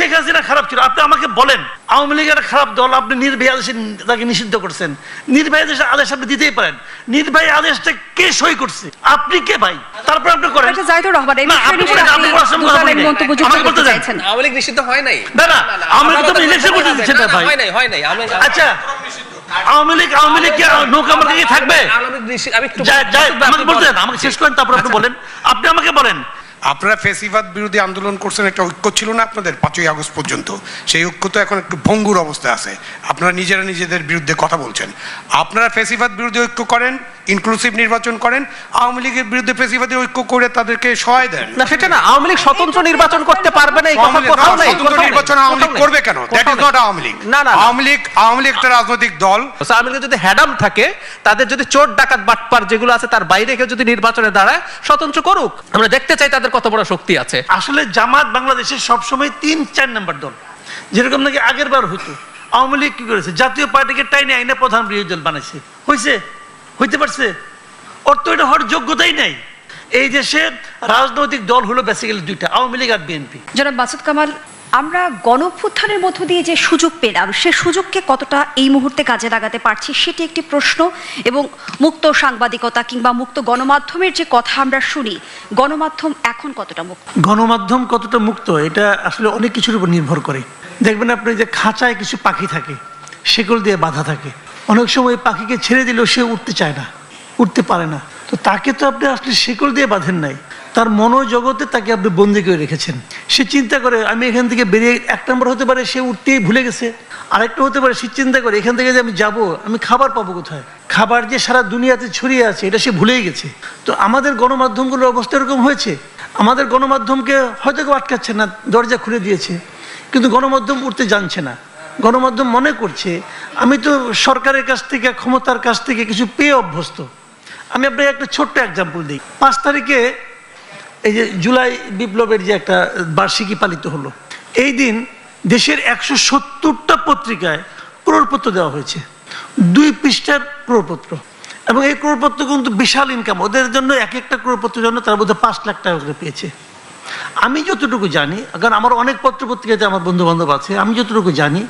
শেখ হাসিনা খারাপ ছিল। আপনি আমাকে বলেন আওয়ামী লীগ একটা খারাপ দল আপনি নির্বাহী আদেশে তাকে নিষিদ্ধ করছেন। নির্বাহী আদেশের আদেশ আপনি দিতেই পারেন। নির্বাহী আদেশটা কে সই করছে? আপনি কে ভাই? তারপর আপনি করেন। আচ্ছা, জাহিদুর রহমান, এই না, বিষয়ে আপনি নিশ্চয়ই বলেন, আপনি আপনি বলার সময় কথা দুজনের বলেন। মন্তব্য যুক্ত আমাকে বলতে করতে দেন। চাইছেন। আওয়ামী লীগ নিষিদ্ধ হয় নাই? না, না, আওয়ামী তো ইলেকশন করতে দিচ্ছেন না, ভাই। হয় নাই হয় নাই আচ্ছা আওয়ামী লীগ আওয়ামী লীগ কি নৌকা মার্কে থাকবে? আওয়ামী লীগ নিষিদ্ধ- আমি একটু যা- যা- বক্তব্য আমাকে শেষ করেন তারপর আপনি বলেন। আপনি আমাকে বলেন আপনারা ফেসিবাদ বিরোধী আন্দোলন করছেন একটা ঐক্য ছিল না আপনাদের পাঁচই আগস্ট পর্যন্ত। সেই ঐক্য তো এখন একটু ভঙ্গুর অবস্থায় আছে। আপনারা নিজেরা নিজেদের বিরুদ্ধে কথা বলছেন। আপনারা ফেসিবাদ বিরোধী ঐক্য করেন ইনক্লুসিভ নির্বাচন করেন আওয়ামী লীগের বিরুদ্ধে ফেসিবাদী ঐক্য করে তাদেরকে সহায় দেন। না সেটা না আওয়ামী লীগ স্বতন্ত্র নির্বাচন করতে পারবে না এই কথা কোথাও নেই স্বতন্ত্র নির্বাচন আওয়ামী লীগ করবে কেন? That is not Awami League. না না। আওয়ামী লীগ আওয়ামী লীগ একটা রাজনৈতিক দল। তো আওয়ামী লীগের যদি হ্যাডাম থাকে তাদের যদি চোর ডাকাত বাটপার যেগুলো আছে তার বাইরে কেউ যদি নির্বাচনে দাঁড়ায় স্বতন্ত্র করুক। আমরা দেখতে চাই তাদের কত বড় শক্তি আছে। আসলে জামাত বাংলাদেশের সবসময় তিন চার নম্বর দল। যেরকম নাকি আগের বার হতো। আওয়ামী লীগ কি করেছে? জাতীয় পার্টিকে টাইনে আইনে প্রধান বিরোধী দল বানাইছে। হয়েছে হইতে পারছে? ওর তো এটা হওয়ার যোগ্যতাই নাই। এই দেশে রাজনৈতিক দল হলো বেসিক্যালি দুইটা আওয়ামী লীগ আর বিএনপি জনাব মাসুদ কামাল আমরা গণঅভ্যুত্থানের মধ্য দিয়ে যে সুযোগ পেলাম সে সুযোগকে কতটা এই মুহূর্তে কাজে লাগাতে পারছি সেটি একটি প্রশ্ন এবং মুক্ত সাংবাদিকতা কিংবা মুক্ত গণমাধ্যমের যে কথা আমরা শুনি গণমাধ্যম এখন কতটা মুক্ত? গণমাধ্যম কতটা মুক্ত এটা আসলে অনেক কিছুর উপর নির্ভর করে। দেখবেন আপনি যে খাঁচায় কিছু পাখি থাকে সেগুলো দিয়ে বাধা থাকে। অনেক সময় পাখিকে ছেড়ে দিলেও সে উঠতে চায় না, উঠতে পারে না। তো তাকে তো আপনি আসলে শিকল দিয়ে বাঁধেন নাই। তার মনোজগতে তাকে আপনি বন্দি করে রেখেছেন। সে চিন্তা করে, আমি এখান থেকে বেরিয়ে, এক নম্বর হতে পারে সে উঠতেই ভুলে গেছে। আরেকটা হতে পারে সে চিন্তা করে, এখান থেকে যে আমি যাব, আমি খাবার পাবো কোথায়? খাবার যে সারা দুনিয়াতে ছড়িয়ে আছে, এটা সে ভুলেই গেছে। তো আমাদের গণমাধ্যমগুলোর অবস্থা এরকম হয়েছে। আমাদের গণমাধ্যমকে হয়তো কেউ আটকাচ্ছে না, দরজা খুলে দিয়েছে। কিন্তু গণমাধ্যম উঠতে জানছে না। গণমাধ্যম মনে করছে, আমি তো সরকারের কাছ থেকে, ক্ষমতার কাছ থেকে কিছু পেয়ে অভ্যস্ত। আমি আপনাকে একটা ছোট্ট এক্সাম্পল দিই। পাঁচ তারিখে, এই যে জুলাই বিপ্লবের যে একটা বার্ষিকী পালিত হলো, এই দিন দেশের একশো সত্তরটা পত্রিকায় ক্রোড়পত্র দেওয়া হয়েছে। দুই পৃষ্ঠার ক্রোড়পত্র। এবং এই ক্রোড়পত্র কিন্তু বিশাল ইনকাম ওদের জন্য এক একটা ক্রোড়পত্রের জন্য তার মধ্যে পাঁচ লাখ টাকা করে পেয়েছে। আমি যতটুকু জানি, কারণ আমার অনেক পত্র পত্রিকাতে আমার বন্ধু বান্ধব আছে, আমি যতটুকু জানি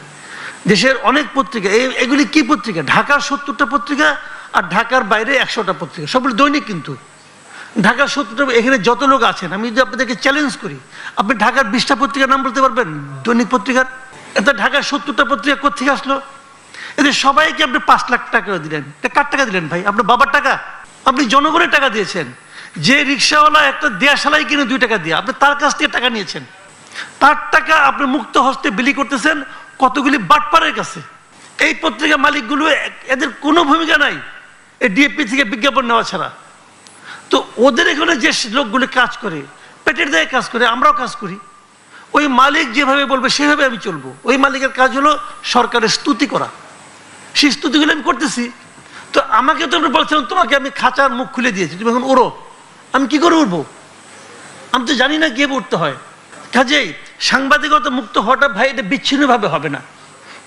দেশের অনেক পত্রিকা এগুলি কি পত্রিকা? ঢাকার সত্তরটা পত্রিকা আর ঢাকার বাইরে একশোটা পত্রিকা, সবগুলো দৈনিক কিন্তু। ঢাকার সত্তরটা, এখানে যত লোক আছেন, আমি যদি আপনাদেরকে চ্যালেঞ্জ করি, আপনি ঢাকার বিশটা পত্রিকার নাম বলতে পারবেন? দৈনিক পত্রিকার? এটা ঢাকার সত্তরটা পত্রিকা কোথেকে আসলো? এদের সবাইকে আপনি পাঁচ লাখ টাকা দিলেন। কার টাকা দিলেন ভাই? আপনার বাবার টাকা? আপনি জনগণের টাকা দিয়েছেন। যে রিক্সাওয়ালা একটা দেয়াশালাই কিনে দুই টাকা দিয়ে, আপনি তার কাছ থেকে টাকা নিয়েছেন। তার টাকা আপনি মুক্ত হস্তে বিলি করতেছেন কতগুলি বাটপারের কাছে? এই পত্রিকা মালিকগুলো এদের কোনো ভূমিকা নাই। এই ডিএপি থেকে বিজ্ঞাপন নেওয়া ছাড়া। তো ওদের এখানে যে লোকগুলি কাজ করে, পেটের দায়ে কাজ করে, আমরাও কাজ করি। ওই মালিক যেভাবে বলবে, সেভাবে আমি চলবো। ওই মালিকের কাজ হলো সরকারের স্তুতি করা। সেই স্তুতিগুলো আমি করতেছি। তো আমাকে তো আপনি বলছেন তোমাকে আমি খাঁচার মুখ খুলে দিয়েছি। তুমি এখন ওরো আমি কি করে উঠবো আমি তো জানি না কীভাবে উঠতে হয়। কাজেই সাংবাদিকতা মুক্ত হওয়াটা ভাই, এটা বিচ্ছিন্নভাবে হবে না।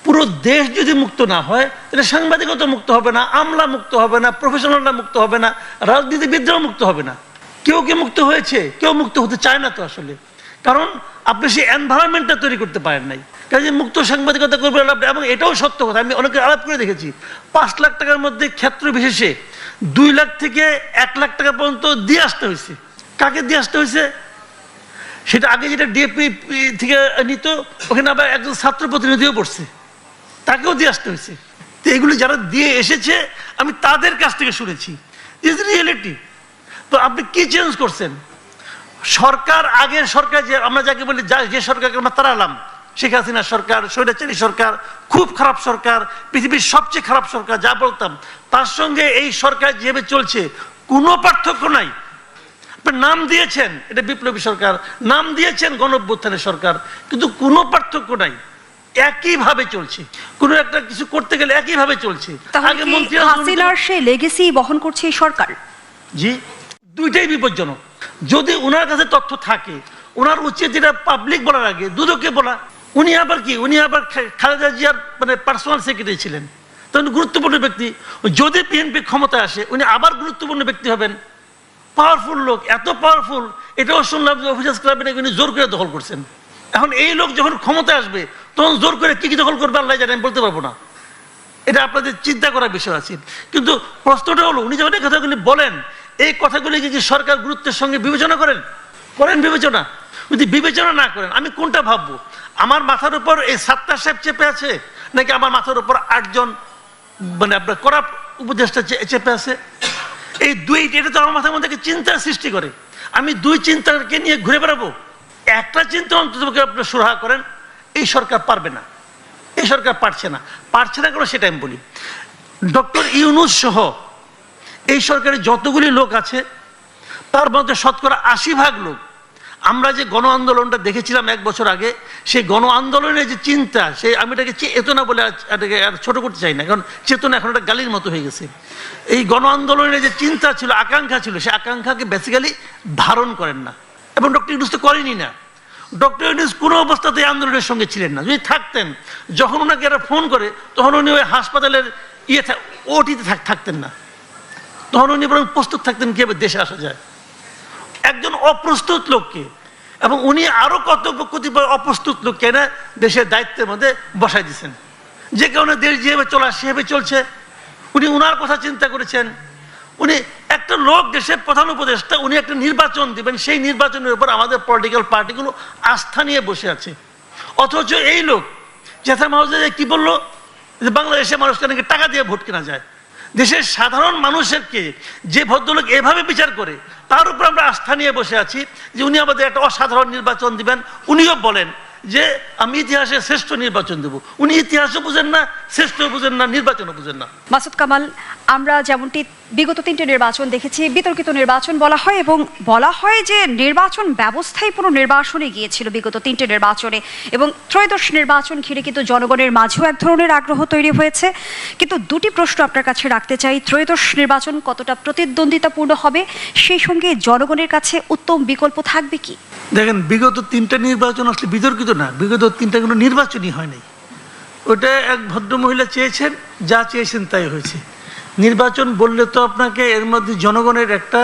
পুরো দেশ যদি মুক্ত না হয়, তাহলে সাংবাদিকতা মুক্ত হবে না, আমলা মুক্ত হবে না প্রফেশনালরা মুক্ত হবে না, রাজনীতিবিদরাও মুক্ত হবে না। কেউ কে মুক্ত হয়েছে? কেউ মুক্ত হতে চায় না তো আসলে। কারণ আপনি সেই এনভায়রনমেন্টটা তৈরি করতে পারেন নাই। কাজে মুক্ত সাংবাদিকতা করবে লাভ- এবং এটাও সত্য কথা, আমি অনেকে আলাপ করে দেখেছি। পাঁচ লাখ টাকার মধ্যে ক্ষেত্র বিশেষে দুই লাখ থেকে এক লাখ টাকা পর্যন্ত দিয়ে আসতে হয়েছে। কাকে দিয়ে আসতে হয়েছে? সেটা আগে যেটা ডিএপি থেকে নিত, ওখানে আবার একজন ছাত্র প্রতিনিধিও পড়ছে। তাকেও দিয়ে আসতে হয়েছে। তো এগুলো যারা দিয়ে এসেছে, আমি তাদের কাছ থেকে শুনেছি। ইজ রিয়েলিটি তো আপনি কি চেঞ্জ করছেন? সরকার আগের সরকার যে, আমরা যাকে বলি, যা- সরকারকে আমরা তাড়ালাম শেখ হাসিনা সরকার স্বৈরাচারী সরকার, খুব খারাপ সরকার, পৃথিবীর সবচেয়ে খারাপ সরকার, যা বলতাম, তার সঙ্গে এই সরকার যেভাবে চলছে, কোনো পার্থক্য নাই। নাম দিয়েছেন এটা বিপ্লবী সরকার নাম দিয়েছেন গণঅভ্যুত্থানের সরকার কিন্তু কোনো পার্থক্য নাই। একইভাবে চলছে। কোনো একটা কিছু করতে গেলে একইভাবে চলছে। কি মন্ত্রীরা হাসিনার সেই লেগেসি বহন করছে এই সরকার? জি দুইটাই বিপজ্জনক। যদি ওনার কাছে তথ্য থাকে ওনার উচিত যেটা পাবলিক বলার আগে দুদকে বলা। উনি আবার কি উনি আবার খালেদা জিয়ার মানে পার্সোনাল সেক্রেটারি ছিলেন। তখন গুরুত্বপূর্ণ ব্যক্তি। যদি বিএনপি ক্ষমতায় আসে উনি আবার গুরুত্বপূর্ণ ব্যক্তি হবেন। পাওয়ারফুল লোক, এত পাওয়ারফুল, এটাও শুনলাম যে অফিসার্স ক্লাবে নাকি উনি জোর করে দখল করছেন। এখন এই লোক যখন ক্ষমতায় আসবে, তখন জোর করে কি কি দখল করবে আল্লাহ জানে, আমি বলতে পারব না। এটা আপনাদের চিন্তা করার বিষয় আছে। কিন্তু প্রশ্নটা হলো, উনি যখন এই কথাগুলি বলেন, এই কথাগুলি কি সরকার গুরুত্বের সঙ্গে বিবেচনা করেন? করেন বিবেচনা। যদি বিবেচনা না করেন, আমি কোনটা ভাববো? আমার মাথার উপর এই সাতটা সাহেব চেপে আছে, নাকি আমার মাথার উপর আটজন মানে আপনার করা উপদেষ্টা চেপে আছে? এই দুই এটা তো আমার মাথার মধ্যে চিন্তার সৃষ্টি করে। আমি দুই চিন্তাকে নিয়ে ঘুরে বেড়াবো। একটা চিন্তা অন্তত আপনি সুরাহা করেন, এই সরকার পারবে না। এই সরকার পারছে না। পারছে না কেন সেটা আমি বলি। ডক্টর ইউনুস সহ এই সরকারের যতগুলি লোক আছে, তার মধ্যে শতকরা আশি ভাগ লোক আমরা যে গণ আন্দোলনটা দেখেছিলাম এক বছর আগে, সেই গণ আন্দোলনের যে চিন্তা সে আমি এটাকে চেতনা বলে এটাকে আর ছোট করতে চাই না, কারণ চেতনা এখন একটা গালির মতো হয়ে গেছে। এই গণ আন্দোলনের যে চিন্তা ছিল, আকাঙ্ক্ষা ছিল সে আকাঙ্ক্ষাকে বেসিক্যালি ধারণ করেন না। এবং ডক্টর ইউনুস তো করেনি না। ডক্টর ইউনুস কোনো অবস্থাতে আন্দোলনের সঙ্গে ছিলেন না। যদি থাকতেন, যখন ওনাকে এরা ফোন করে, তখন উনি ওই হাসপাতালের ইয়ে ওটিতে থাকতেন না। তখন উনি বরং প্রস্তুত থাকতেন কীভাবে দেশে আসা যায়। একজন অপ্রস্তুত লোককে। এবং উনি আরও কত কতিপয় অপ্রস্তুত লোককে না দেশের দায়িত্বের মধ্যে বসাই দিয়েছেন। যে কারণে দেশ যেভাবে চলা, সেভাবে চলছে। উনি উনার কথা চিন্তা করেছেন। উনি একটা লোক দেশের প্রধান উপদেষ্টা, উনি একটা নির্বাচন দিবেন, সেই নির্বাচনের উপর আমাদের পলিটিক্যাল পার্টিগুলো আস্থা নিয়ে বসে আছে। অথচ এই লোক, জেঠা মাহজে কি বলল? যে বাংলাদেশে মানুষকে নাকি টাকা দিয়ে ভোট কেনা যায়। দেশের সাধারণ মানুষেরকে যে ভদ্রলোক এভাবে বিচার করে, তার উপর আমরা আস্থা নিয়ে বসে আছি যে উনি আমাদের একটা অসাধারণ নির্বাচন দিবেন। উনিও বলেন যে, আমি ইতিহাসে শ্রেষ্ঠ নির্বাচন দেব। উনি ইতিহাসও বুঝেন না শ্রেষ্ঠ বুঝেন না, নির্বাচনও বুঝেন না। মাসুদ কামাল, আমরা যেমনটি বিগত তিনটে নির্বাচন দেখেছি। বিতর্কিত নির্বাচন বলা হয় এবং বলা হয় যে নির্বাচন ব্যবস্থাই পুরো নির্বাচনে গিয়েছিল বিগত তিনটে নির্বাচনে। এবং ত্রয়োদশ নির্বাচন ঘিরে কিন্তু জনগণের মাঝেও এক ধরনের আগ্রহ তৈরি হয়েছে। কিন্তু দুটি প্রশ্ন আপনার কাছে রাখতে চাই। ত্রয়োদশ নির্বাচন কতটা প্রতিদ্বন্দ্বিতাপূর্ণ হবে? সেই সঙ্গে জনগণের কাছে উত্তম বিকল্প থাকবে কি? দেখেন, বিগত তিনটা নির্বাচন আসলে বিতর্কিত না। বিগত তিনটা কোনো নির্বাচনই হয়নি ওটা এক ভদ্র মহিলা চেয়েছেন, যা চেয়েছেন তাই হয়েছে। নির্বাচন বললে তো আপনাকে এর মধ্যে জনগণের একটা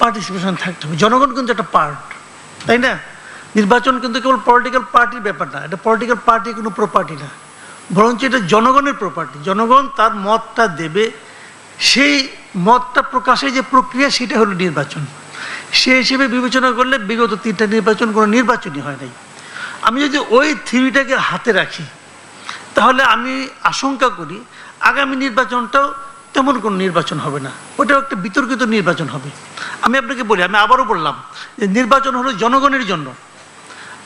পার্টিসিপেশন থাকতে হবে। জনগণ কিন্তু একটা পার্ট তাই না? নির্বাচন কিন্তু কেবল পলিটিক্যাল পার্টির ব্যাপার না, এটা পলিটিক্যাল পার্টি কোনো প্রপার্টি না। বরঞ্চ এটা জনগণের প্রপার্টি জনগণ তার মতটা দেবে, সেই মতটা প্রকাশের যে প্রক্রিয়া সেটা হলো নির্বাচন। সে হিসেবে বিবেচনা করলে বিগত তিনটা নির্বাচন কোনো নির্বাচনই হয় নাই। আমি যদি ওই থিওরিটাকে হাতে রাখি, তাহলে আমি আশঙ্কা করি আগামী নির্বাচনটাও তেমন কোনো নির্বাচন হবে না। ওটাও একটা বিতর্কিত নির্বাচন হবে। আমি আপনাকে বলি, আমি আবারও বললাম যে নির্বাচন হলো জনগণের জন্য।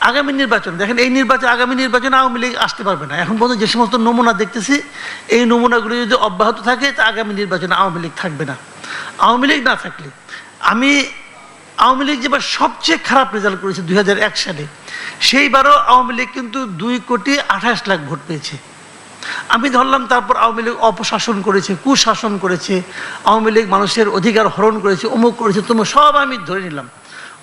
আগামী নির্বাচন, দেখেন এই নির্বাচন, আগামী নির্বাচনে আওয়ামী লীগ আসতে পারবে না। এখন পর্যন্ত যে সমস্ত নমুনা দেখতেছি, এই নমুনাগুলো যদি অব্যাহত থাকে, তা আগামী নির্বাচনে আওয়ামী লীগ থাকবে না। আওয়ামী লীগ না থাকলে, আমি আওয়ামী লীগ যেবার সবচেয়ে খারাপ রেজাল্ট করেছে দুই হাজার এক সালে, সেইবারও আওয়ামী লীগ কিন্তু দুই কোটি আঠাশ লাখ ভোট পেয়েছে। আমি ধরলাম তারপর আওয়ামী লীগ অপশাসন করেছে, কুশাসন করেছে, আওয়ামী লীগ মানুষের অধিকার হরণ করেছে, অমুক করেছে, তমুক, সব আমি ধরে নিলাম।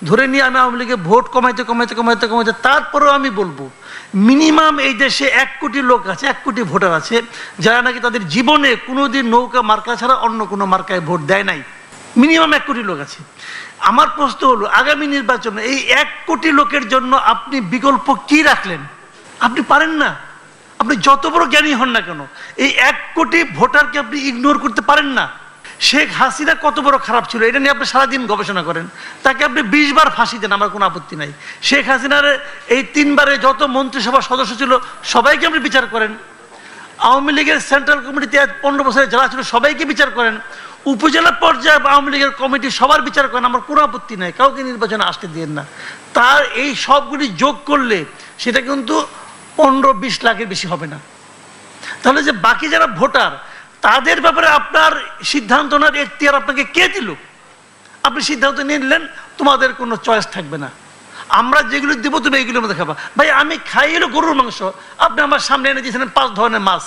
ধরে নিয়ে আমি আওয়ামী লীগের ভোট কমাইতে কমাইতে কমাইতে কমাইতে তারপরেও আমি বলব, মিনিমাম এই দেশে এক কোটি লোক আছে, এক কোটি ভোটার আছে, যারা নাকি তাদের জীবনে কোনোদিন নৌকা মার্কা ছাড়া অন্য কোনো মার্কায় ভোট দেয় নাই। মিনিমাম এক কোটি লোক আছে। আমার প্রশ্ন হলো, আগামী নির্বাচনে এই এক কোটি লোকের জন্য আপনি বিকল্প কি রাখলেন? আপনি পারেন না? আপনি যত বড় জ্ঞানী হন না কেন, এই এক কোটি ভোটারকে আপনি ইগনোর করতে পারেন না। শেখ হাসিনা কত বড় খারাপ ছিল, এটা নিয়ে আপনি সারাদিন গবেষণা করেন। তাকে আপনি বিশ বার ফাঁসি দেন, আমার কোনো আপত্তি নাই। শেখ হাসিনার এই তিনবারে যত মন্ত্রিসভার সদস্য ছিল, সবাইকে আপনি বিচার করেন। আওয়ামী লীগের সেন্ট্রাল কমিটিতে পনেরো বছরের যারা ছিল, সবাইকে বিচার করেন। উপজেলা পর্যায়ে আওয়ামী লীগের কমিটি সবার বিচার করেন, আমার কোনো আপত্তি নাই, কাউকে নির্বাচনে আসতে দিন না। তার এই সবগুলি যোগ করলে সেটা কিন্তু পনেরো বিশ লাখের বেশি হবে না। তাহলে যে বাকি যারা ভোটার, তাদের ব্যাপারে আপনার সিদ্ধান্ত নেওয়ার এখতিয়ার আপনাকে কে দিল? আপনি সিদ্ধান্ত নিয়ে নিলেন, তোমাদের কোনো চয়েস থাকবে না। আমরা যেগুলো দেবো, তুমি এইগুলোর মধ্যে খাবা। ভাই, আমি খাই এলো গরুর মাংস। আপনি আমার সামনে এনে দিয়েছিলেন পাঁচ ধরনের মাছ।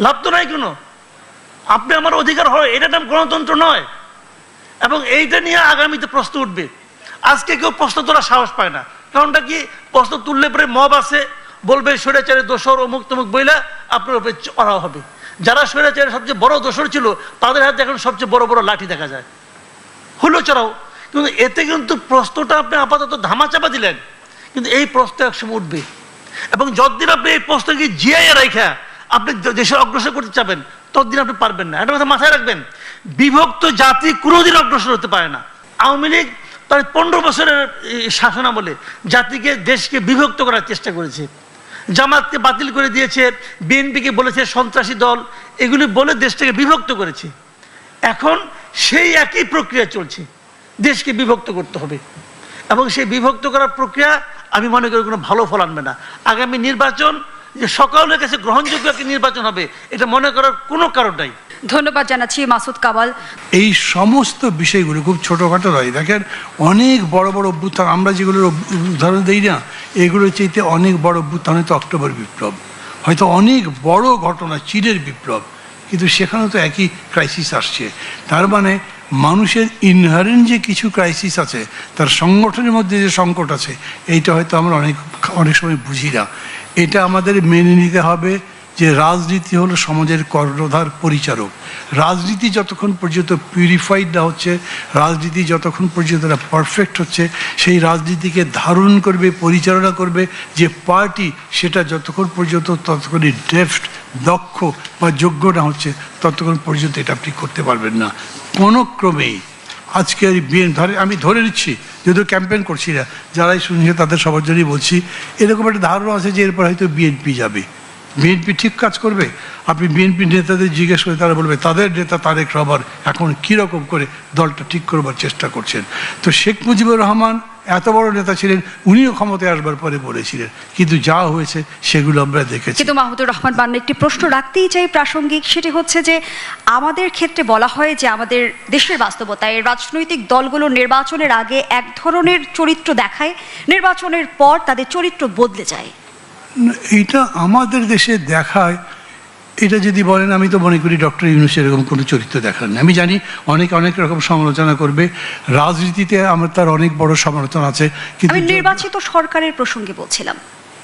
লাভ তো নাই কোনো। আপনি আমার অধিকার হয় এটা নাম গণতন্ত্র নয়। এবং এইটা নিয়ে আগামীতে প্রশ্ন উঠবে। আজকে কেউ প্রশ্ন তোলার সাহস পায় না। কারণটা কি? প্রশ্ন তুললে পরে মব আছে বলবে, স্বৈরাচারে দোষর ও অমুক তমুক বইলা আপনার উপরে চড়া হবে। যারা স্বৈরাচারের সবচেয়ে বড় দোষর ছিল, তাদের হাতে এখন সবচেয়ে বড় বড় লাঠি দেখা যায়। হলো চড়াও। কিন্তু এতে কিন্তু প্রশ্নটা আপনি আপাতত ধামাচাপা দিলেন। কিন্তু এই প্রশ্ন একসময় উঠবে। এবং যতদিন আপনি এই প্রশ্নকে জিয়াই রেখা আপনি দ- দেশের অগ্রসর করতে চাবেন, ততদিন আপনি পারবেন না। একটা কথা মাথায় রাখবেন, বিভক্ত জাতি কোনোদিন অগ্রসর হতে পারে না। আওয়ামী লীগ প্রায় পনেরো বছরের শাসনামলে জাতিকে, দেশকে বিভক্ত করার চেষ্টা করেছে। জামাতকে বাতিল করে দিয়েছে, বিএনপিকে বলেছে সন্ত্রাসী দল, এগুলি বলে দেশটাকে বিভক্ত করেছে। এখন সেই একই প্রক্রিয়া চলছে, দেশকে বিভক্ত করতে হবে। এবং সেই বিভক্ত করার প্রক্রিয়া আমি মনে করি কোনো ভালো ফল আনবে না। আগামী নির্বাচন যে সকলের কাছে গ্রহণযোগ্য একটি নির্বাচন হবে, এটা মনে করার কোনো কারণ নাই। ধন্যবাদ জানাচ্ছি মাসুদ কামাল। এই সমস্ত বিষয়গুলো খুব ছোটোখাটো নয়। দেখেন, অনেক বড় বড় অভ্যুত্থান, আমরা যেগুলোর উদাহরণ দিই না এগুলো চাইতে অনেক বড় অভ্যুত্থান হয়তো অক্টোবর বিপ্লব। হয়তো অনেক বড় ঘটনা, চীনের বিপ্লব। কিন্তু সেখানেও তো একই ক্রাইসিস আসছে। তার মানে মানুষের ইনহারেন্ট যে কিছু ক্রাইসিস আছে, তার সংগঠনের মধ্যে যে সংকট আছে, এইটা হয়তো আমরা অনেক অনেক সময় বুঝি না। এটা আমাদের মেনে নিতে হবে। যে রাজনীতি হলো সমাজের কর্ণধার পরিচারক। রাজনীতি যতক্ষণ পর্যন্ত পিউরিফাইড না হচ্ছে, রাজনীতি যতক্ষণ পর্যন্ত না পারফেক্ট হচ্ছে, সেই রাজনীতিকে ধারণ করবে, পরিচালনা করবে, যে পার্টি সেটা যতক্ষণ পর্যন্ত ততক্ষণই ডেফট দক্ষ বা যোগ্য না হচ্ছে, ততক্ষণ পর্যন্ত এটা আপনি করতে পারবেন না। কোনো ক্রমেই আজকে বিএন, ধরে, আমি ধরে নিচ্ছি, যদিও ক্যাম্পেন করছি না, যারাই শুনছে তাদের সবার জন্যই বলছি, এরকম একটা ধারণা আছে যে এরপর হয়তো বিএনপি যাবে। বিএনপি ঠিক কাজ করবে? আপনি বিএনপি নেতাদের জিজ্ঞেস করে তারা বলবে, তাদের নেতা তারেক রহমান এখন কীরকম করে দলটা ঠিক করবার চেষ্টা করছেন? তো শেখ মুজিবুর রহমান এত বড় নেতা ছিলেন, উনিও ক্ষমতায় আসবার পরে বলেছিলেন। কিন্তু যা হয়েছে, সেগুলো আমরা দেখেছি। কিন্তু মাহমুদুর রহমান বান্না একটি প্রশ্ন রাখতেই চাই প্রাসঙ্গিক, সেটি হচ্ছে যে আমাদের ক্ষেত্রে বলা হয় যে আমাদের দেশের বাস্তবতায় রাজনৈতিক দলগুলো নির্বাচনের আগে এক ধরনের চরিত্র দেখায়, নির্বাচনের পর তাদের চরিত্র বদলে যায়। না, এইটা আমাদের দেশে দেখায় এটা যদি বলেন আমি তো মনে করি ডক্টর ইউনুস এরকম কোনো চরিত্র দেখান না আমি জানি অনেক অনেক রকম সমালোচনা করবে। রাজনীতিতে আমার তার অনেক বড় সমালোচনা আছে কিন্তু নির্বাচিত সরকারের প্রসঙ্গে বলছিলাম।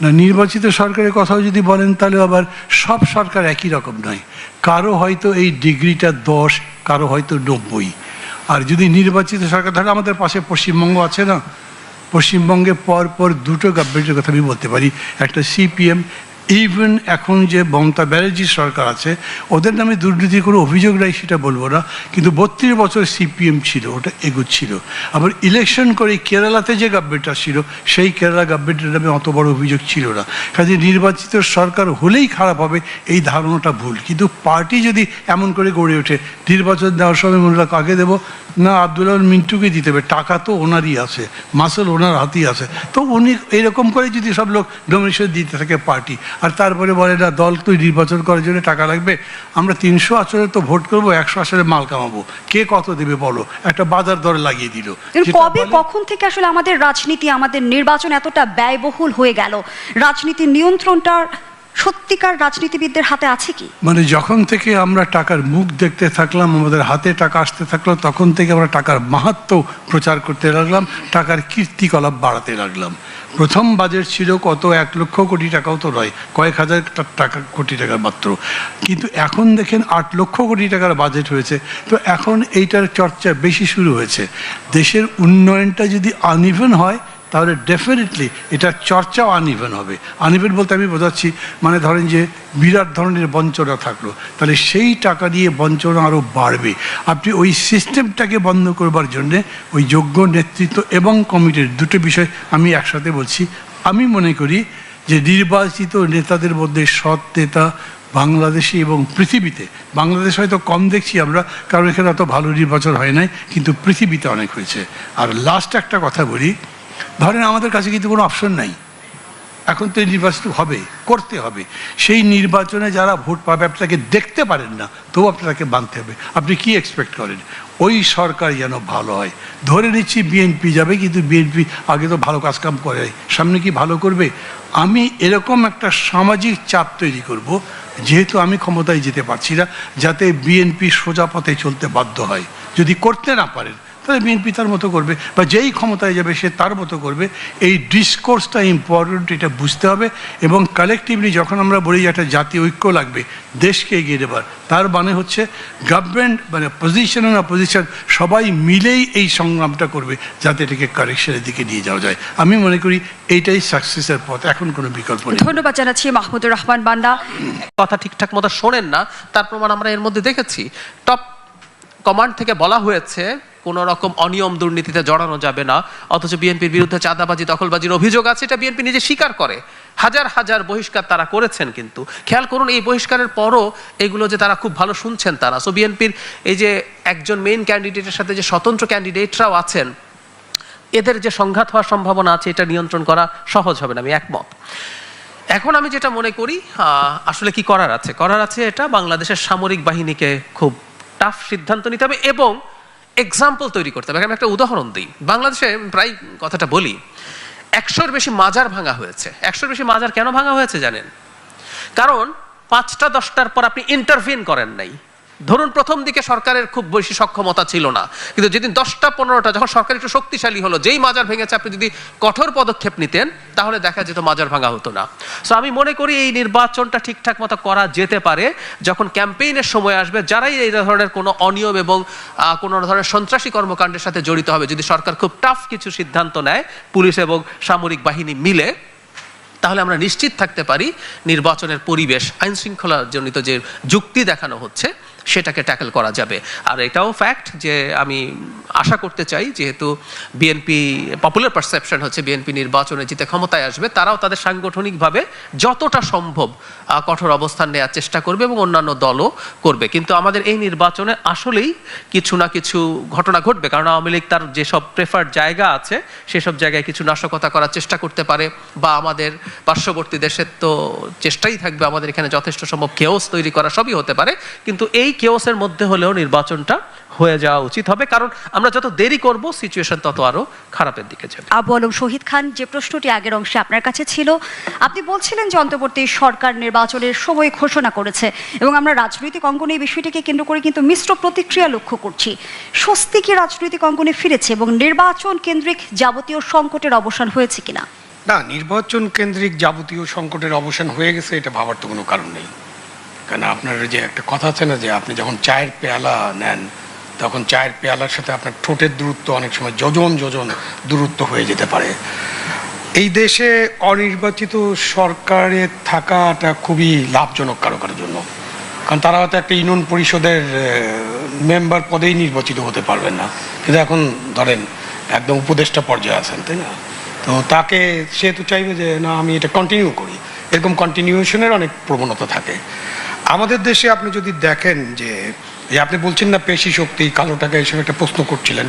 না নির্বাচিত সরকারের কথাও যদি বলেন তাহলে আবার সব সরকার একই রকম নয়। কারও হয়তো এই ডিগ্রিটা দশ কারও হয়তো নব্বই। আর যদি নির্বাচিত সরকার ধরো আমাদের পাশে পশ্চিমবঙ্গ আছে না? পশ্চিমবঙ্গে পর পর দুটো গভর্নমেন্টের কথা আমি বলতে পারি। একটা সিপিএম ইভেন এখন যে মমতা ব্যানার্জির সরকার আছে, ওদের নামে দুর্নীতি কোনো অভিযোগ নাই সেটা বলব না, কিন্তু বত্রিশ বছর সিপিএম ছিল, ওটা এগুচ্ছিল। আবার ইলেকশন করে কেরালাতে যে গভর্নমেন্টটা ছিল সেই কেরালা গভর্নমেন্টের নামে অত বড় অভিযোগ ছিল না। কাজে নির্বাচিত সরকার হলেই খারাপ হবে, এই ধারণাটা ভুল। কিন্তু পার্টি যদি এমন করে গড়ে ওঠে, নির্বাচন দেওয়ার সময় মনে আগে দেবো, না আবদুল্লাহ মিন্টুকে দিতে হবে, টাকা তো ওনারই আছে, মাসল ওনার হাতেই আছে। তো উনি এরকম করে যদি সব লোক ডোমিনেশন দিতে থাকে পার্টি আর তারপরে বলে না দল তুই নির্বাচন করার জন্য টাকা লাগবে। আমরা তিনশো আসরে তো ভোট করব একশো আসরে মাল কামাবো। কে কত দেবে বলো? একটা বাজার দরে লাগিয়ে দিল। কবে কখন থেকে আসলে আমাদের রাজনীতি আমাদের নির্বাচন এতটা ব্যয়বহুল হয়ে গেল? রাজনীতির নিয়ন্ত্রণটা সত্যিকার রাজনীতিবিদদের হাতে আছে কি? মানে যখন থেকে আমরা টাকার মুখ দেখতে থাকলাম আমাদের হাতে টাকা আসতে থাকল তখন থেকে আমরা টাকার মাহাত্ম প্রচার করতে লাগলাম টাকার কীর্তিকলাপ বাড়াতে লাগলাম। প্রথম বাজেট ছিল কত? এক লক্ষ কোটি টাকাও তো নয়। কয়েক হাজার টাকা, কোটি টাকার মাত্র। কিন্তু এখন দেখেন আট লক্ষ কোটি টাকার বাজেট হয়েছে। তো এখন এইটার চর্চা বেশি শুরু হয়েছে। দেশের উন্নয়নটা যদি আনইভেন হয় তাহলে ডেফিনেটলি এটার চর্চাও আনইভেন হবে। আনইভেন বলতে আমি বোঝাচ্ছি মানে ধরেন যে বিরাট ধরনের বঞ্চনা থাকল, তাহলে সেই টাকা দিয়ে বঞ্চনা আরও বাড়বে। আপনি ওই সিস্টেমটাকে বন্ধ করবার জন্যে ওই যোগ্য নেতৃত্ব এবং কমিটির দুটো বিষয় আমি একসাথে বলছি। আমি মনে করি যে নির্বাচিত নেতাদের মধ্যে সৎ নেতা বাংলাদেশে এবং পৃথিবীতে, বাংলাদেশ হয়তো কম দেখছি আমরা, কারণ এখানে অত ভালো নির্বাচন হয় নাই, কিন্তু পৃথিবীতে অনেক হয়েছে। আর লাস্ট একটা কথা বলি ধরেন আমাদের কাছে কিন্তু কোনো অপশন নাই। এখন তো এই নির্বাচন হবে, করতে হবে। সেই নির্বাচনে যারা ভোট পাবে আপনি তাকে দেখতে পারেন না, তবু আপনাকে মানতে হবে। আপনি কি এক্সপেক্ট করেন? ওই সরকার যেন ভালো হয়। ধরে নিচ্ছি বিএনপি যাবে, কিন্তু বিএনপি আগে তো ভালো কাজকাম করে। সামনে কি ভালো করবে? আমি এরকম একটা সামাজিক চাপ তৈরি করব, যেহেতু আমি ক্ষমতায় যেতে পারছি না, যাতে বিএনপি সোজা পথে চলতে বাধ্য হয়। যদি করতে না পারেন তাহলে বিএনপি তার মতো করবে বা যেই ক্ষমতায় যাবে সে তার মতো করবে এই ডিসকোর্সটা ইম্পর্টেন্ট এটা বুঝতে হবে এবং কালেকটিভলি যখন আমরা বলি যে একটা জাতীয় ঐক্য লাগবে দেশকে এগিয়ে দেবার তার মানে হচ্ছে গভর্নমেন্ট মানে পজিশন না পজিশন সবাই মিলেই এই সংগ্রামটা করবে যাতে এটাকে কারেকশনের দিকে নিয়ে যাওয়া যায়। আমি মনে করি এইটাই সাকসেসের পথ এখন কোনো বিকল্প নেই। ধন্যবাদ জানাচ্ছি মাহমুদুর রহমান বান্দা। কথা ঠিকঠাক মতো শোনেন না তার প্রমাণ আমরা এর মধ্যে দেখেছি। টপ কমান্ড থেকে বলা হয়েছে কোন রকম অনিয়ম দুর্নীতিতে জড়ানো যাবে না, অথচ বিএনপির বিরুদ্ধে চাঁদাবাজি, দখলবাজির অভিযোগ আছে, এটা বিএনপি নিজে স্বীকার করে। হাজার হাজার বহিষ্কার তারা করেছেন কিন্তু। খেয়াল করুন, এই বহিষ্কারের পরও এগুলো যে তারা খুব ভালো শুনছেন তারা। সো বিএনপির এই যে একজন মেইন ক্যান্ডিডেটের সাথে যে স্বতন্ত্র ক্যান্ডিডেটরাও আছেন, এদের যে সংঘাত হওয়ার সম্ভাবনা আছে, এটা নিয়ন্ত্রণ করা সহজ হবে না, আমি একমত। এখন আমি যেটা মনে করি আসলে কি করার আছে? করার আছে এটা বাংলাদেশের সামরিক বাহিনীকে খুব টাফ সিদ্ধান্ত নিতে হবে এবং এক্সাম্পল তৈরি করতে হবে। আমি একটা উদাহরণ দিই। বাংলাদেশে প্রায় কথাটা বলি, একশোর বেশি মাজার ভাঙা হয়েছে। একশোর বেশি মাজার কেন ভাঙা হয়েছে জানেন? কারণ পাঁচটা দশটার পর আপনি ইন্টারভিন করেন নাই। ধরুন প্রথম দিকে সরকারের খুব বেশি সক্ষমতা ছিল না, কিন্তু যেদিন দশটা পনেরোটা, যখন সরকার একটু শক্তিশালী হলো, যেই মাজার ভেঙেছে, আপনি যদি কঠোর পদক্ষেপ নিতেন, তাহলে দেখা যেত মাজার ভাঙা হতো না। সো আমি মনে করি এই নির্বাচনটা ঠিকঠাক মতো করা যেতে পারে, যখন ক্যাম্পেইনের সময় আসবে, যারাই এই ধরনের কোনো অনিয়ম এবং কোনো ধরনের সন্ত্রাসী কর্মকাণ্ডের সাথে জড়িত হবে, যদি সরকার খুব টাফ কিছু সিদ্ধান্ত নেয়, পুলিশ এবং সামরিক বাহিনী মিলে, তাহলে আমরা নিশ্চিত থাকতে পারি নির্বাচনের পরিবেশ আইন শৃঙ্খলা জনিত যে যুক্তি দেখানো হচ্ছে সেটাকে ট্যাকেল করা যাবে। আর এটাও ফ্যাক্ট যে আমি আশা করতে চাই, যেহেতু বিএনপি পপুলার পারসেপশন হচ্ছে বিএনপি নির্বাচনে জিতে ক্ষমতায় আসবে, তারাও তাদের সাংগঠনিকভাবে যতটা সম্ভব কঠোর অবস্থান নেওয়ার চেষ্টা করবে এবং অন্যান্য দলও করবে। কিন্তু আমাদের এই নির্বাচনে আসলেই কিছু না কিছু ঘটনা ঘটবে, কারণ আওয়ামী লীগ তার যেসব প্রেফার্ড জায়গা আছে, সেসব জায়গায় কিছু নাশকতা করার চেষ্টা করতে পারে বা আমাদের পার্শ্ববর্তী দেশের তো চেষ্টাই থাকবে, আমাদের এখানে যথেষ্ট সম্ভব কেওস তৈরি করা সবই হতে পারে। কিন্তু এই কেওসের মধ্যে হলেও নির্বাচনটা হয়ে যাওয়া উচিত হবে। কারণ আমরা যত দেরি করব সিচুয়েশন তত আরও খারাপের দিকে যাবে। আবু আলম শহীদ খান যে প্রশ্নটি আগের অংশে আপনার কাছে ছিল আপনি বলছিলেন যে অন্তর্বর্তী সরকার নির্বাচনের সময় ঘোষণা করেছে এবং আমরা রাজনৈতিক অঙ্গনে এই বিষয়টিকে কেন্দ্র করে কিন্তু মিশ্র প্রতিক্রিয়া লক্ষ্য করছি। স্বস্তি কি রাজনৈতিক অঙ্গনে ফিরেছে এবং নির্বাচন কেন্দ্রিক যাবতীয় সংকটের অবসান হয়েছে কিনা? না নির্বাচন কেন্দ্রিক যাবতীয় সংকটের অবসান হয়ে গেছে এটা ভাবার তো কোনো কারণ নেই। কারণ আপনার যে একটা কথা আছে না যে আপনি যখন চায়ের পেয়ালা নেন, তখন চায়ের পেয়ালার সাথে আপনার ঠোঁটের দূরত্ব অনেক সময় যোজন যোজন দূরত্ব হয়ে যেতে পারে। এই দেশে অনির্বাচিত সরকারে থাকাটা খুবই লাভজনক কারও কারোর জন্য। কারণ তারা হয়তো একটা ইউনিয়ন পরিষদের মেম্বার পদেই নির্বাচিত হতে পারবেন না। কিন্তু এখন ধরেন একদম উপদেষ্টা পর্যায়ে আছেন, তাই না? তো তাকে সে তো চাইবে যে, না, আমি এটা কন্টিনিউ করি। এরকম কন্টিনিউশনের অনেক প্রবণতা থাকে। আমাদের দেশে আপনি যদি দেখেন যে আপনি বলছেন না পেশি শক্তি কালো টাকা এইসব একটা প্রশ্ন করছিলেন।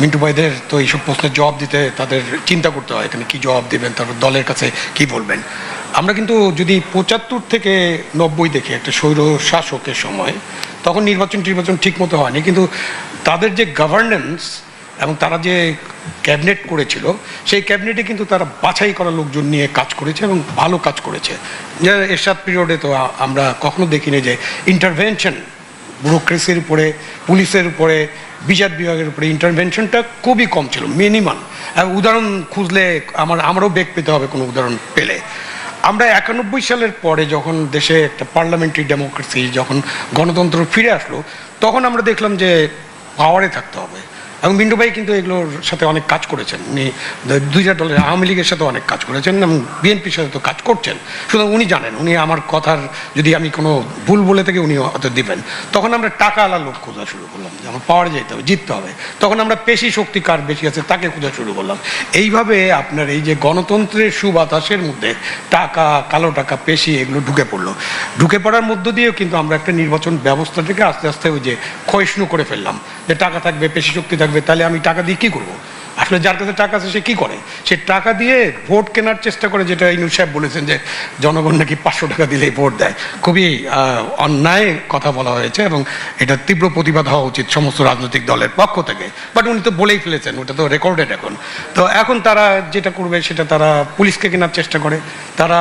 মিন্টু ভাইদের তো এইসব প্রশ্নের জবাব দিতে তাদের চিন্তা করতে হয়, এখানে কি জবাব দেবেন, তারপর দলের কাছে কি বলবেন। আমরা কিন্তু যদি পঁচাত্তর থেকে নব্বই দেখি, একটা স্বৈর শাসকের সময়, তখন নির্বাচন টির্বাচন ঠিক মতো হয়নি। কিন্তু তাদের যে গভর্নেন্স এবং তারা যে ক্যাবিনেট করেছিল, সেই ক্যাবিনেটে কিন্তু তারা বাছাই করা লোকজন নিয়ে কাজ করেছে এবং ভালো কাজ করেছে। এরশাদ পিরিয়ডে তো আমরা কখনো দেখিনি যে ইন্টারভেনশন ব্যুরোক্রেসির উপরে, পুলিশের উপরে, বিচার বিভাগের উপরে ইন্টারভেনশনটা খুবই কম ছিল মিনিমাম উদাহরণ খুঁজলে আমার, আমারও বেগ পেতে হবে কোনো উদাহরণ পেলে। আমরা একানব্বই সালের পরে যখন দেশে একটা পার্লামেন্টারি ডেমোক্রেসি যখন গণতন্ত্র ফিরে আসলো, তখন আমরা দেখলাম যে পাওয়ারে থাকতে হবে। এবং মিন্টু ভাই কিন্তু এগুলোর সাথে অনেক কাজ করেছেন। উনি দুইটা দলের আওয়ামী লীগের সাথে অনেক কাজ করেছেন এবং বিএনপির সাথে তো কাজ করছেন। সুতরাং উনি জানেন, উনি আমার কথার যদি আমি কোনো ভুল বলে থাকি উনি হয়তো দিবেন। তখন আমরা টাকা আলা লোক খোঁজা শুরু করলাম, যে আমার পাওয়ারে যেতে হবে, জিততে হবে। তখন আমরা পেশি শক্তি কার বেশি আছে তাকে খোঁজা শুরু করলাম। এইভাবে আপনার এই যে গণতন্ত্রের সুবাতাসের মধ্যে টাকা, কালো টাকা, পেশি এগুলো ঢুকে পড়ল। ঢুকে পড়ার মধ্য দিয়েও কিন্তু আমরা একটা নির্বাচন ব্যবস্থা থেকে আস্তে আস্তে ওই যে ক্ষয়িষ্ণু করে ফেললাম। যে টাকা থাকবে, পেশি শক্তি থাকবে তাহলে আমি টাকা দিয়ে কি করব? আসলে যার কাছে টাকা আছে সে কি করে? সে টাকা দিয়ে ভোট কেনার চেষ্টা করে, যেটা ইনু সাহেব বলেছেন যে জনগণ নাকি পাঁচশো টাকা দিলেই ভোট দেয়। খুবই অন্যায় কথা বলা হয়েছে এবং এটা তীব্র প্রতিবাদ হওয়া উচিত সমস্ত রাজনৈতিক দলের পক্ষ থেকে। বাট উনি তো বলেই ফেলেছেন, ওটা তো রেকর্ডেড এখন। তো এখন তারা যেটা করবে, সেটা তারা পুলিশকে কেনার চেষ্টা করে। তারা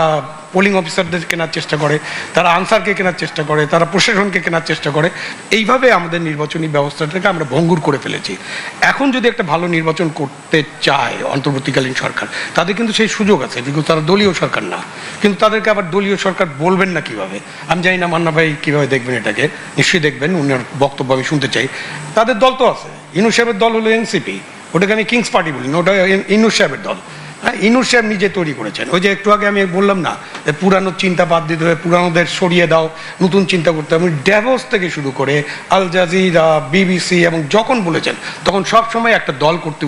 পোলিং অফিসারদের কেনার চেষ্টা করে, তারা আনসারকে কেনার চেষ্টা করে, তারা প্রশাসনকে কেনার চেষ্টা করে, এইভাবে আমাদের নির্বাচনী ব্যবস্থাটাকে আমরা ভঙ্গুর করে ফেলেছি। এখন যদি একটা ভালো নির্বাচন করতে চায় অন্তর্বর্তীকালীন সরকার, তাদের কিন্তু সেই সুযোগ আছে, বিকজ তারা দলীয় সরকার না। কিন্তু তাদেরকে আবার দলীয় সরকার বলবেন না কীভাবে? আমি জানি না মান্না ভাই কীভাবে দেখবেন এটাকে। নিশ্চয়ই দেখবেন উনার বক্তব্য আমি শুনতে চাই। তাদের দল তো আছে। ইনু সাহেবের দল হলো এনসিপি। ওটাকে আমি কিংস পার্টি বলি, না, ওটা ইনু সাহেবের দল। হ্যাঁ ইনুর নিজে তৈরি করেছেন। ওই যে একটু আগে আমি বললাম না পুরানো চিন্তা বাদ দিতে হবে পুরানোদের সরিয়ে দাও, নতুন চিন্তা করতে হবে। ড্যাভোস থেকে শুরু করে আল জাজিরা বিবিসি এবং যখন বলেছেন, তখন সব সময় একটা দল করতে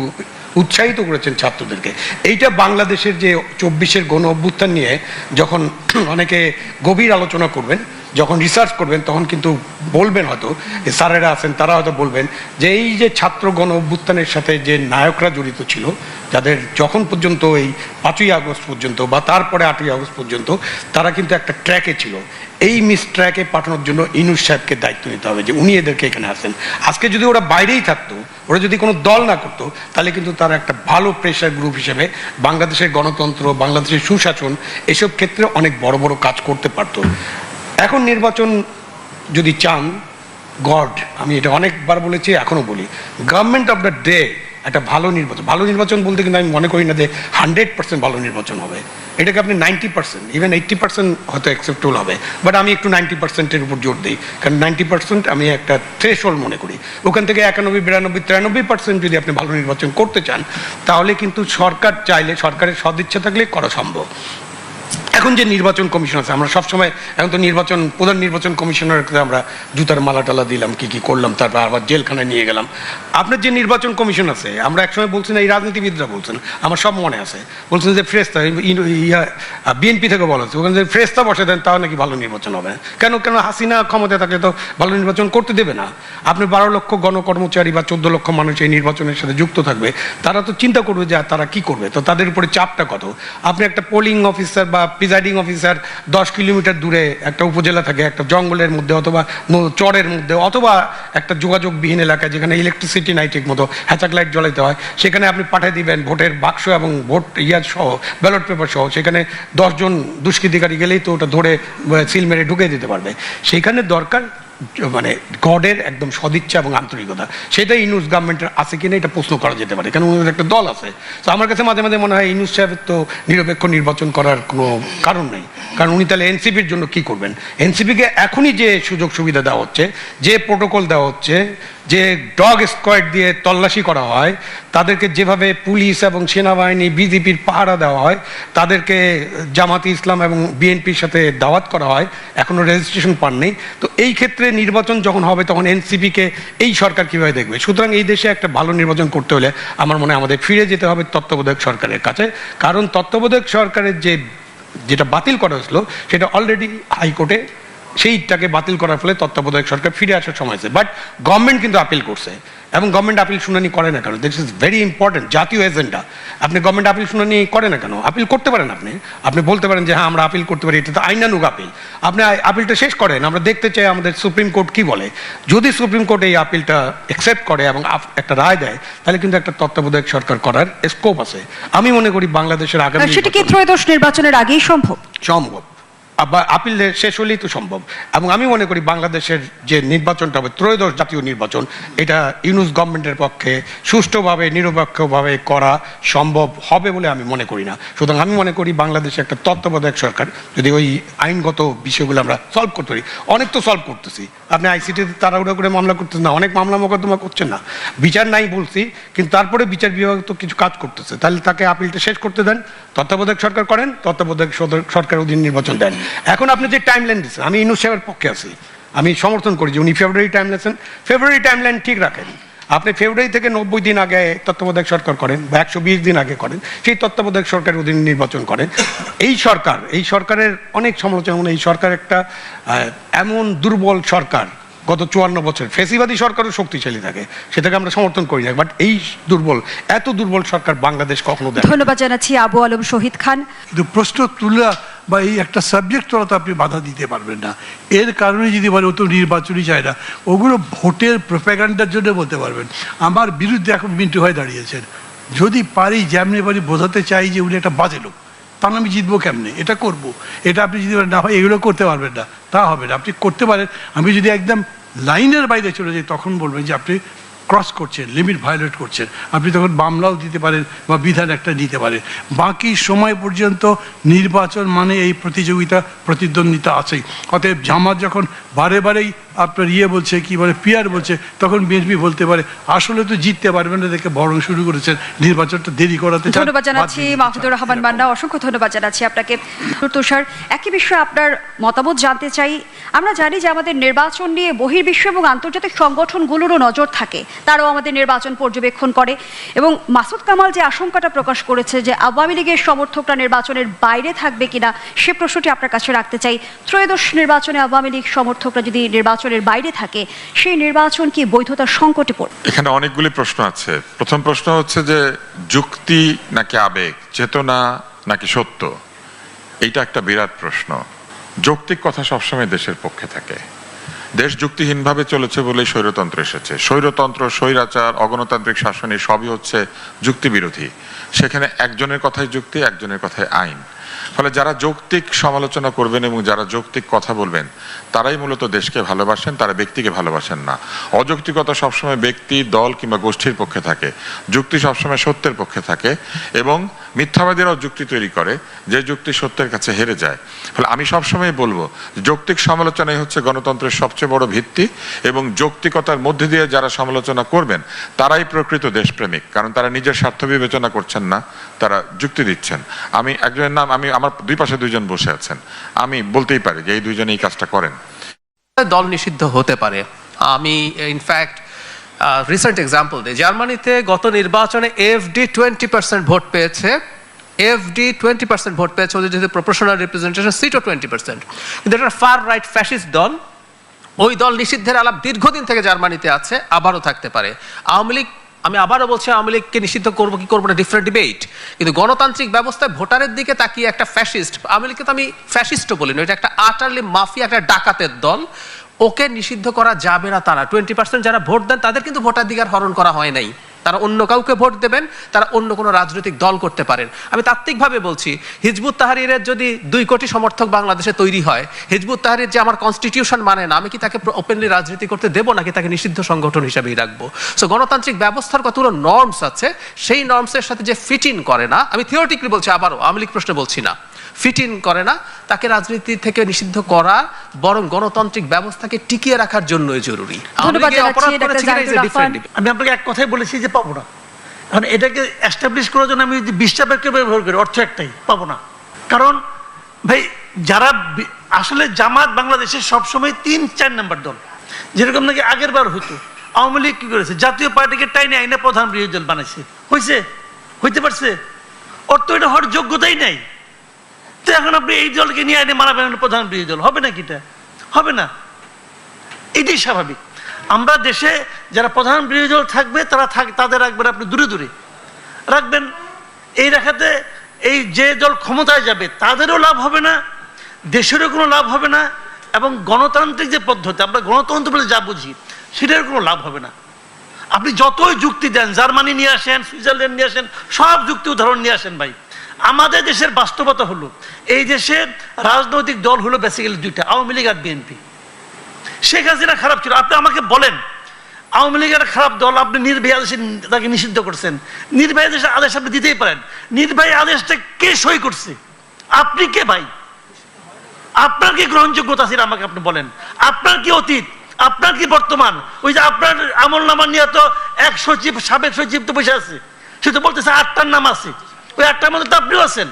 উৎসাহিত করেছেন ছাত্রদেরকে। এইটা বাংলাদেশের যে চব্বিশের গণ অভ্যুত্থান নিয়ে যখন অনেকে গভীর আলোচনা করবেন যখন রিসার্চ করবেন, তখন কিন্তু বলবেন হয়তো, যে স্যারেরা আছেন, তারা হয়তো বলবেন যে এই যে ছাত্র গণ অভ্যুত্থানের সাথে যে নায়করা জড়িত ছিল, যাদের যখন পর্যন্ত এই পাঁচই আগস্ট পর্যন্ত বা তারপরে আটই আগস্ট পর্যন্ত, তারা কিন্তু একটা ট্র্যাকে ছিল। এই মিস ট্র্যাকে পাঠানোর জন্য ইনুস সাহেবকে দায়িত্ব নিতে হবে যে উনি এদেরকে এখানে আসেন। আজকে যদি ওরা বাইরেই থাকতো, ওরা যদি কোনো দল না করতো, তাহলে কিন্তু তারা একটা ভালো প্রেশার গ্রুপ হিসেবে বাংলাদেশের গণতন্ত্র, বাংলাদেশের সুশাসন, এসব ক্ষেত্রে অনেক বড় বড় কাজ করতে পারতো। এখন নির্বাচন যদি চান, গড, আমি এটা অনেকবার বলেছি এখনও বলি। গভর্নমেন্ট অফ দ্য ডে একটা ভালো নির্বাচন। ভালো নির্বাচন বলতে কিন্তু আমি মনে করি না যে হান্ড্রেড পার্সেন্ট ভালো নির্বাচন হবে। এটাকে আপনি ninety percent even eighty percent হয়তো অ্যাকসেপ্টেবল হবে। বাট আমি একটু নাইনটি পার্সেন্টের উপর জোর দিই। কারণ নাইনটি পার্সেন্ট আমি একটা থ্রেশহোল্ড মনে করি। ওখান থেকে একানব্বই, বিরানব্বই, তিরানব্বই পার্সেন্ট যদি আপনি ভালো নির্বাচন করতে চান, তাহলে কিন্তু সরকার চাইলে, সরকারের সদিচ্ছা থাকলে করা সম্ভব। এখন যে নির্বাচন কমিশন আছে, আমরা সবসময়, এখন তো নির্বাচন, প্রধান নির্বাচন কমিশনার আমরা জুতার মালা টালা দিলাম, কি কি করলাম, তারপর আবার জেলখানায় নিয়ে গেলাম। আপনার যে নির্বাচন কমিশন আছে, আমরা একসময় বলছি না, এই রাজনীতিবিদরা বলছেন, আমার সব মনে আছে। বলছেন যে ফ্রেস্তা ইয়া বিএনপি থেকে বলা হচ্ছে। ওখানে যে ফ্রেস্তা বসে দেন, তাও নাকি ভালো নির্বাচন হবে। কেন কেন হাসিনা ক্ষমতায় থাকলে তো ভালো নির্বাচন করতে দেবে না। আপনি বারো লক্ষ গণকর্মচারী বা চোদ্দ লক্ষ মানুষ এই নির্বাচনের সাথে যুক্ত থাকবে, তারা তো চিন্তা করবে যে তারা কি করবে? তো তাদের উপরে চাপটা কত? আপনি একটা পোলিং অফিসার বা প্রিজাইডিং অফিসার দশ কিলোমিটার দূরে একটা উপজেলা থাকে, একটা জঙ্গলের মধ্যে অথবা চরের মধ্যে অথবা একটা যোগাযোগবিহীন এলাকায় যেখানে ইলেকট্রিসিটি নাই ঠিক মতো হ্যাচাক লাইট জ্বলাইতে হয়, সেখানে আপনি পাঠিয়ে দিবেন ভোটের বাক্স এবং ভোট ইয়ার সহ ব্যালট পেপার সহ। সেখানে দশজন দুষ্কৃতিকারী গেলেই তো ওটা ধরে সিল মেরে ঢুকে দিতে পারবে। সেইখানে দরকার মানে গডের একদম সদিচ্ছা এবং আন্তরিকতা। সেটা ইনুস গভর্নমেন্টের আছে কিনা এটা প্রশ্ন করা যেতে পারে। কারণ ওদের একটা দল আছে? তো আমার কাছে মাঝে মাঝে মনে হয় ইনুস সাহেবের তো নিরপেক্ষ নির্বাচন করার কোনো কারণ নেই। কারণ উনি তাহলে এনসিপির জন্য কি করবেন? এনসিপিকে এখনই যে সুযোগ সুবিধা দেওয়া হচ্ছে, যে প্রোটোকল দেওয়া হচ্ছে, যে ডগ স্কোয়াড দিয়ে তল্লাশি করা হয় তাদেরকে যেভাবে পুলিশ এবং সেনাবাহিনী বিজেপির পাহারা দেওয়া হয়, তাদেরকে জামাতি ইসলাম এবং বিএনপির সাথে দাওয়াত করা হয়, এখনও রেজিস্ট্রেশন পাননি। তো এই ক্ষেত্রে নির্বাচন যখন হবে, তখন এনসিপিকে এই সরকার কীভাবে দেখবে? সুতরাং এই দেশে একটা ভালো নির্বাচন করতে হলে আমার মনে হয় আমাদের ফিরে যেতে হবে তত্ত্বাবধায়ক সরকারের কাছে। কারণ তত্ত্বাবধায়ক সরকারের যে, যেটা বাতিল করা হয়েছিল, সেটা অলরেডি হাইকোর্টে সেইটাকে বাতিল করার ফলে তত্ত্বাবধায়ক সরকার ফিরে আসার সময় আছে বাট গভর্নমেন্ট কিন্তু আপিল করছে। এবং গভর্নমেন্ট আপিল শুনানি করে না কেন? দিস ইজ ভেরি ইম্পর্টেন্ট জাতীয় এজেন্ডা আপনি গভর্নমেন্ট আপিল শুনানি করে না কেন? আপিল করতে পারেন আপনি। আপনি বলতে পারেন যে হ্যাঁ আমরা আপিল করতে পারি এটা তো আইনানুগ আপিল আপনি আপিলটা শেষ করেন আমরা দেখতে চাই আমাদের সুপ্রিম কোর্ট কি বলে। যদি সুপ্রিম কোর্ট এই আপিলটা অ্যাকসেপ্ট করে এবং একটা রায় দেয় তাহলে কিন্তু একটা তত্ত্বাবধায়ক সরকার করার স্কোপ আছে। আমি মনে করি বাংলাদেশের আগামী সেটা কি ত্রয়োদশ নির্বাচনের আগেই সম্ভব? সম্ভব। আপিল শেষ হলেই তো সম্ভব। এবং আমি মনে করি বাংলাদেশের যে নির্বাচনটা হবে, ত্রয়োদশ জাতীয় নির্বাচন, এটা ইউনুস গভর্নমেন্টের পক্ষে সুষ্ঠুভাবে, নিরপেক্ষভাবে করা সম্ভব হবে বলে আমি মনে করি না। সুতরাং আমি মনে করি বাংলাদেশে একটা তত্ত্বাবধায়ক সরকার, যদি ওই আইনগত বিষয়গুলো আমরা সলভ করতে পারি। অনেক তো সলভ করতেছি। আপনি আইসিটিতে তাড়াহুড়া করে মামলা করতেছেন না, অনেক মামলা মোকদ্দমা করছেন না। বিচার নাই বলছি, কিন্তু তারপরে বিচার বিভাগ তো কিছু কাজ করতেছে। তাহলে তাকে আপিলটা শেষ করতে দেন, তত্ত্বাবধায়ক সরকার করেন, তত্ত্বাবধায়ক সরকার অধীন নির্বাচন দেন। এখন আপনি যে টাইম লাইন দিচ্ছেন আমি ইনুস সাহেবের পক্ষে আছি। আমি সমর্থন করি যে উনি February timeline February timeline ঠিক রাখেন। আপনি ফেব্রুয়ারি থেকে নব্বই দিন আগে তত্ত্বাবধায়ক সরকার করেন বা একশো বিশ দিন আগে করেন সেই তত্ত্বাবধায়ক সরকারের অধীনে নির্বাচন করেন। এই সরকার এই সরকারের অনেক সমালোচনা মানে এই সরকার একটা আহ, এমন দুর্বল সরকার গত চুয়ান্ন বছর ফেসিবাদী সরকারও শক্তিশালী থাকে সেটাকে আমরা সমর্থন করি না। বাট এই দুর্বল এত দুর্বল সরকার বাংলাদেশ কখনো ধন্যবাদ জানাচ্ছি আবু আলম শহীদ খান। প্রশ্ন তোলা বা এই একটা সাবজেক্ট তোলা তো আপনি বাধা দিতে পারবেন না। এর কারণে যদি বলে ও তো নির্বাচনই চায় না, ওগুলো ভোটের প্রোপাগান্ডার জন্য বলতে পারবেন। আমার বিরুদ্ধে এখন মিন্টু হয়ে দাঁড়িয়েছেন। যদি পারি, যেমনি পারি বোঝাতে চাই যে উনি একটা বাজে লোক। তখন আমি জিতবো কেমনে? এটা করব। এটা আপনি যদি না হয় এগুলো করতে পারবেন না, তা হবে না। আপনি করতে পারেন। আমি যদি একদম লাইনের বাইরে চলে যাই, তখন বলবেন যে আপনি ক্রস করছেন লিমিট ভায়োলেট করছেন। আপনি তখন মামলাও দিতে পারেন বা বিধান একটা দিতে পারেন। বাকি সময় পর্যন্ত নির্বাচন মানে এই প্রতিযোগিতা, প্রতিদ্বন্দ্বিতা আছেই। অতএব জামাত যখন বারে বারেই আপনার ইয়ে বলছে কি বলে পিয়ার বলছে তখন বিএনপি বলতে পারে আসলে তো জিততে পারবেন না দেখে বরং শুরু করেছেন। নির্বাচনটা দেরি করাতে ধন্যবাদ জানাচ্ছি। মাহমুদুর রহমান মান্না অসংখ্য ধন্যবাদ জানাচ্ছি আপনাকে। তুষার একই বিষয়ে আপনার মতামত জানতে চাই। আমরা জানি যে আমাদের নির্বাচন নিয়ে বহির্বিশ্ব এবং আন্তর্জাতিক সংগঠনগুলোরও নজর থাকে। তারাও আমাদের নির্বাচন পর্যবেক্ষণ করে। এবং মাসুদ কামাল যে আশঙ্কাটা প্রকাশ করেছে যে আওয়ামী লীগের সমর্থকরা নির্বাচনের বাইরে থাকবে কিনা সে প্রশ্নটি আপনার কাছে রাখতে চাই। ত্রয়োদশ নির্বাচনে আওয়ামী লীগ সমর্থকরা যদি নির্বাচনের বাইরে থাকে, সেই নির্বাচন কি বৈধতার সংকটে পড়বে? এখানে অনেকগুলি প্রশ্ন আছে। প্রথম প্রশ্ন হচ্ছে যে, যুক্তি নাকি আবেগ, চেতনা নাকি সত্য? এইটা একটা বিরাট প্রশ্ন। যৌক্তিক কথা সবসময় দেশের পক্ষে থাকে। দেশ যুক্তিহীনভাবে চলেছে বলেই স্বৈরতন্ত্র এসেছে। স্বৈরতন্ত্র, স্বৈরাচার, অগণতান্ত্রিক শাসনে সবই হচ্ছে যুক্তিবিরোধী। সেখানে একজনের কথাই যুক্তি, একজনের কথাই আইন। ফলে যারা যৌক্তিক সমালোচনা করবেন এবং যারা যৌক্তিক কথা বলবেন তারাই মূলত দেশকে ভালোবাসেন, তারা ব্যক্তিকে ভালোবাসেন না। অযৌক্তিকতা সবসময় ব্যক্তি, দল কিংবা গোষ্ঠীর পক্ষে থাকে। যুক্তি সবসময় সত্যের পক্ষে থাকে এবং মিথ্যাবাদীরাও যুক্তি তৈরি করে, যে যুক্তি সত্যের কাছে হেরে যায়। ফলে আমি সবসময় বলব, যৌক্তিক সমালোচনাই হচ্ছে গণতন্ত্রের সবচেয়ে বড় ভিত্তি এবং যৌক্তিকতার মধ্যে দিয়ে যারা সমালোচনা করবেন, তারাই প্রকৃত দেশপ্রেমিক। কারণ তারা নিজের স্বার্থ বিবেচনা করছেন না, তারা যুক্তি দিচ্ছেন। আমি একজনের নাম, আমি, আমার দুই পাশে দুইজন বসে আছেন। আমি বলতেই পারি যে এই দুইজনে এই কাজটা করেন। দল নিষিদ্ধ হতে পারে। আমি ইনফ্যাক্ট রিসেন্ট এক্সাম্পল দিই। জার্মানিতে গত নির্বাচনে এফডি টোয়েন্টি পার্সেন্ট ভোট পেয়েছে। এফডি টোয়েন্টি পার্সেন্ট ভোট পেয়েছে, ওদের যেহেতু প্রফেশনাল রিপ্রেজেন্টেশন সিটও টোয়েন্টি পার্সেন্ট। কিন্তু এটা ফার রাইট ফ্যাসিস্ট দল। ওই দল নিষিদ্ধের আলাপ দীর্ঘদিন থেকে জার্মানিতে আছে, আবারও থাকতে পারে। আওয়ামী লীগ আমি আবারও বলছি, আওয়ামী লীগকে নিষিদ্ধ করব, কি করব না ডিফারেন্ট ডিবেট কিন্তু গণতান্ত্রিক ব্যবস্থায় ভোটারের দিকে তাকিয়ে একটা ফ্যাসিস্ট আওয়ামী লীগকে তো আমি ফ্যাসিস্টও বলি না, এটা একটা আটারলি মাফিয়া একটা ডাকাতের দল। ওকে নিষিদ্ধ করা যাবে না তারা টোয়েন্টি পার্সেন্ট যারা ভোট দেন, তাদের কিন্তু ভোটাধিকার হরণ করা হয় নাই। তারা অন্য কাউকে ভোট দেবেন তারা অন্য কোনো রাজনৈতিক দল করতে পারেন। আমি তাত্ত্বিকভাবে বলছি হিজবুত তাহারিরের যদি দুই কোটি সমর্থক বাংলাদেশে তৈরি হয় হিজবুত তাহারির যে আমার কনস্টিটিউশন মানে না আমি কি তাকে ওপেনলি রাজনীতি করতে দেবো নাকি তাকে নিষিদ্ধ সংগঠন হিসেবেই রাখব? সো গণতান্ত্রিক ব্যবস্থার কতগুলো নর্মস আছে সেই নর্মসের সাথে যে ফিট ইন করে না আমি থিওরিটিক্যালি বলছি আবারও আওয়ামী লীগ প্রশ্নে বলছি না ফিট ইন করে না তাকে রাজনীতি থেকে নিষিদ্ধ করা বরং গণতান্ত্রিক ব্যবস্থাকে টিকিয়ে রাখার জন্যই জরুরি। আমি আপনাকে এক কথাই বলেছি যে পাবো না। এখন এটাকে এস্টাবলিশ করার জন্য আমি যদি বিশটা ব্যাগকে ব্যবহার করি, অর্থ একটাই, পাবো না। কারণ, ভাই, যারা আসলে জামাত বাংলাদেশের সবসময় তিন, চার নাম্বার দল। যেরকম নাকি আগের বার হইতো আওয়ামী লীগ কি করেছে? জাতীয় পার্টিকে টাইনে আইনে প্রধান বিরোধী দল বানাইছে। হয়েছে হইতে পারছে? তো এটা হওয়ার যোগ্যতাই নাই। তো এখন আপনি এই দলকে নিয়ে আইনে মানাবেন প্রধান বিরোধী দল, হবে নাকি এটা? হবে না। এটাই স্বাভাবিক। আমরা দেশে যারা প্রধান বিরোধী দল থাকবে, তারা থাক তাদের রাখবেন আপনি দূরে দূরে। রাখবেন। এই রাখাতে এই যে দল ক্ষমতায় যাবে, তাদেরও লাভ হবে না, দেশেরও কোনো লাভ হবে না, এবং গণতান্ত্রিক যে পদ্ধতি, আমরা গণতন্ত্র বলে যা বুঝি, সেটার কোনো লাভ হবে না। আপনি যতই যুক্তি দেন, জার্মানি নিয়ে আসেন, সুইজারল্যান্ড নিয়ে আসেন, সব যুক্তি উদাহরণ নিয়ে আসেন ভাই। আমাদের দেশের বাস্তবতা হলো, এই দেশের রাজনৈতিক দল হলো বেসিক্যালি দুইটা, আওয়ামী লীগ আর বিএনপি শেখ হাসিনা খারাপ ছিল। আপনি আমাকে বলেন, আওয়ামী লীগের খারাপ দল আপনি নির্বাহী আদেশে তাকে নিষিদ্ধ করছেন। নির্বাহী আদেশের আদেশ আপনি দিতেই পারেন। নির্বাহী আদেশটা কে সই করছে? আপনি কে ভাই? আপনার কি গ্রহণযোগ্যতা ছিল আমাকে আপনি বলেন। আপনার কি অতীত? আপনার কি বর্তমান? ওই যে আপনার আমল নামা নিয়ে তো এক সচিব, সাবেক সচিব তো বসে আছে। সে তো বলতেছে আটটার নাম আছে। ওই আটটার মধ্যে তো আপনিও আছেন।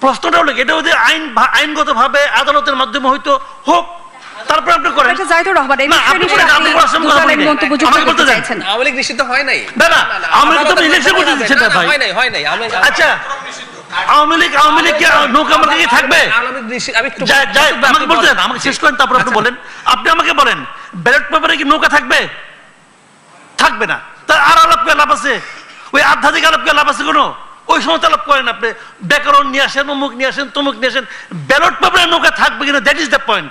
প্রশ্নটা হলো এটা যদি আইন আইনগত ভাবে আদালতের মাধ্যমে হয়তো হোক তারপর আপনি করেন। ডক্টর জাহিদুর রহমান এই বিষয়ে আপনি দুজনের। মন্তব্য যুক্ত করতে চাইছেন। আওয়ামী লীগ নিষিদ্ধ হয় নাই? না, না, আওয়ামী লীগ তো ইলেকশন করতে দিচ্ছে না, ভাই। হয়। নাই হয় নাই। আমি আচ্ছা আওয়ামী লীগ আওয়ামী লীগ কি নৌকা মার্কা কি থাকবে? আমি একটু আমাকে বলতে দেন আমাকে শেষ করেন তারপর আপনি আচ্ছা। বলেন। আপনি আমাকে বলেন ব্যালট পেপারে কি নৌকা থাকবে? থাকবে না। তার আর আলাপ করে লাভ আছে? ওই আধ্যাত্মিক আলাপ করে লাভ আছে কোনো? ওই সময় আলাপ করেন আপনি। ব্যাকরণ নিয়ে আসেন অমুক নিয়ে আসেন তমুক নিয়ে আসেন। ব্যালট পেপারে নৌকা থাকবে কিনা? That is the point